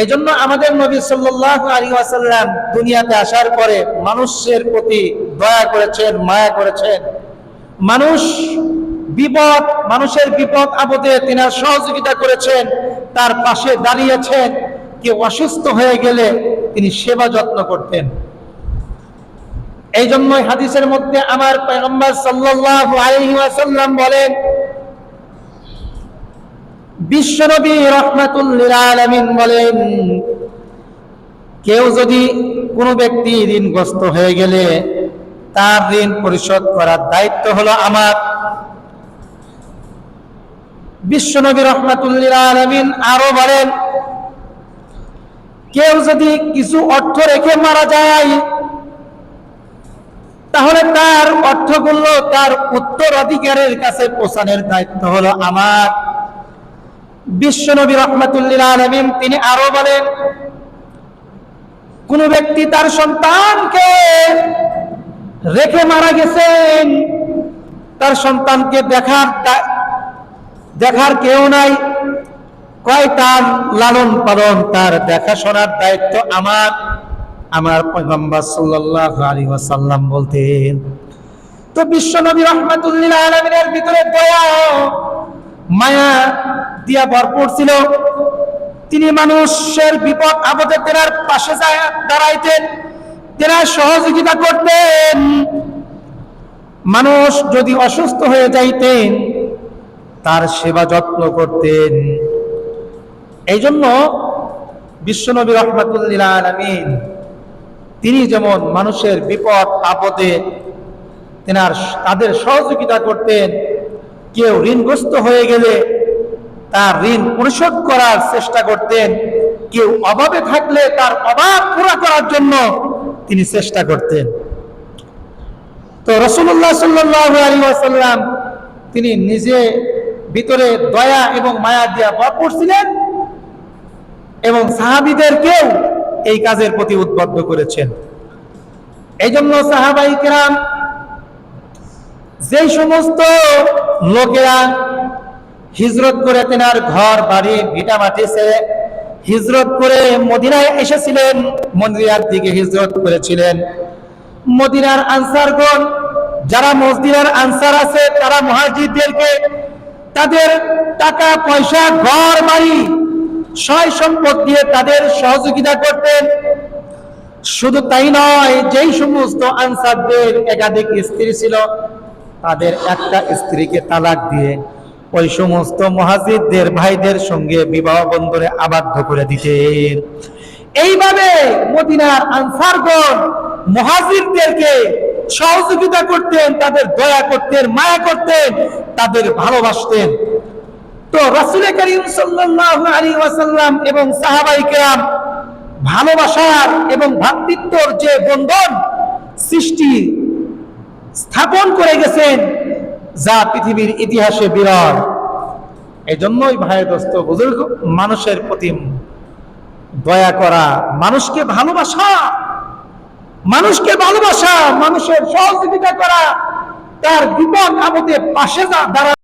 এই জন্য আমাদের নবী সাল্লাহ আলী আসাল্লাম দুনিয়াতে আসার পরে মানুষের প্রতি দয়া করেছেন, মায়া করেছেন। মানুষ বিপদ, মানুষের বিপদ আপদে তিনার সহযোগিতা করেছেন, তার পাশে দাঁড়িয়েছেন। কেউ অসুস্থ হয়ে গেলে তিনি সেবা যত্ন করতেন। এই জন্যই হাদিসের মধ্যে আমার পয়গম্বর সাল্লাল্লাহু আলাইহি ওয়াসাল্লাম বলেন বিশ্বনবী রহমাতুল্লিল আলামিন বলেন, কেউ যদি কোনো ব্যক্তি ঋণগ্রস্ত হয়ে গেলে তার ঋণ পরিশোধ করার দায়িত্ব হলো আমার। বিশ্বনবী রহমাতুল্লিল আলামিন আরও বলেন, কেউ যদি কিছু অর্থ রেখে মারা যায়, তাহলে তার অর্থগুলো তার উত্তরাধিকারের কাছে পৌঁছানোর দায়িত্ব হলো আমার। বিশ্বনবী রহমাতুল্লিল আলমিন, তিনি আরও বলেন, কোন ব্যক্তি তার সন্তানকে রেখে মারা গেছেন, তার সন্তানকে দেখার দেখার কেউ নাই। কয় তার লালন পালন তার দেখাশোনার দায়িত্ব আমার। আমার পয়গম্বর সাল্লাল্লাহু আলাইহি ওয়াসাল্লাম বলতেন, তো বিশ্বনবী রহমাতুল্লিল আলামিনের ভিতরে দয়া, মায়া দিয়া ভরপুর ছিল। তিনি মানুষের বিপদ আপদে তেনার পাশে দাঁড়াইতেন, তেনার সহযোগিতা করতেন। মানুষ যদি অসুস্থ হয়ে যাইতেন, তার সেবা যত্ন করতেন। এই জন্য বিশ্বনবী রহমাতুল্লিল আলমিন, তিনি যেমন মানুষের বিপদ আপদে তেনার তাদের সহযোগিতা করতেন, কেউ ঋণগ্রস্ত হয়ে গেলে তার ঋণ পরিশোধ করার চেষ্টা করতেন। কেউ অভাবে থাকলে তার অভাব পুরা করার জন্য তিনি চেষ্টা করতেন। তো রসুল্লাহ আসাল্লাম তিনি নিজে ভিতরে দয়া এবং মায়া দিয়া ভরপুর ছিলেন এবং সাহাবিদেরকেও এই কাজের প্রতি উদ্বুদ্ধ করেছেন। এই জন্য সাহাবাই যেই সমস্ত লোকেরা হিজরত করে তেনার ঘর, বাড়ি, ভিটা, মাটি ছেড়ে হিজরত করে মদিনায় এসেছিলেন, মদিনার দিকে হিজরত করেছিলেন। মদিনার আনসারগণ, যারা মসজিদের আনসার আছে, তারা মহাজিদদেরকে তাদের টাকা পয়সা ঘর, বাড়ি, সয় সম্পদ দিয়ে তাদের সহযোগিতা করতেন। শুধু তাই নয়, যেই সমস্ত আনসারদের একাধিক স্ত্রী ছিল, তাদের একটা স্ত্রীকে তালাক দিয়ে ওই সমস্ত মহাজিদদের ভাইদের সঙ্গে বিবাহ বন্ধনে আবদ্ধ করে দিতেন। এইভাবে মদিনার আনসারগণ মহাজিদদেরকে সহযোগিতা করতেন, তাদের দয়া করতেন, মায়া করতেন, তাদের ভালোবাসতেন। তো রাসুল করিম সাল্লাল্লাহু আলাইহি ওয়াসাল্লাম এবং সাহাবাই কেরাম ভালোবাসার এবং ভ্রাতৃত্বর যে বন্ধন সৃষ্টি স্থাপন করে গেছেন যা পৃথিবীর ইতিহাসে বিরল। এই জন্যই ভাই দোস্ত, বুজুর্গ মানুষের প্রতি দয়া করা, মানুষকে ভালোবাসা মানুষকে ভালোবাসা, মানুষের সহযোগিতা করা, তার বিপদ আপদে পাশে যা দাঁড়া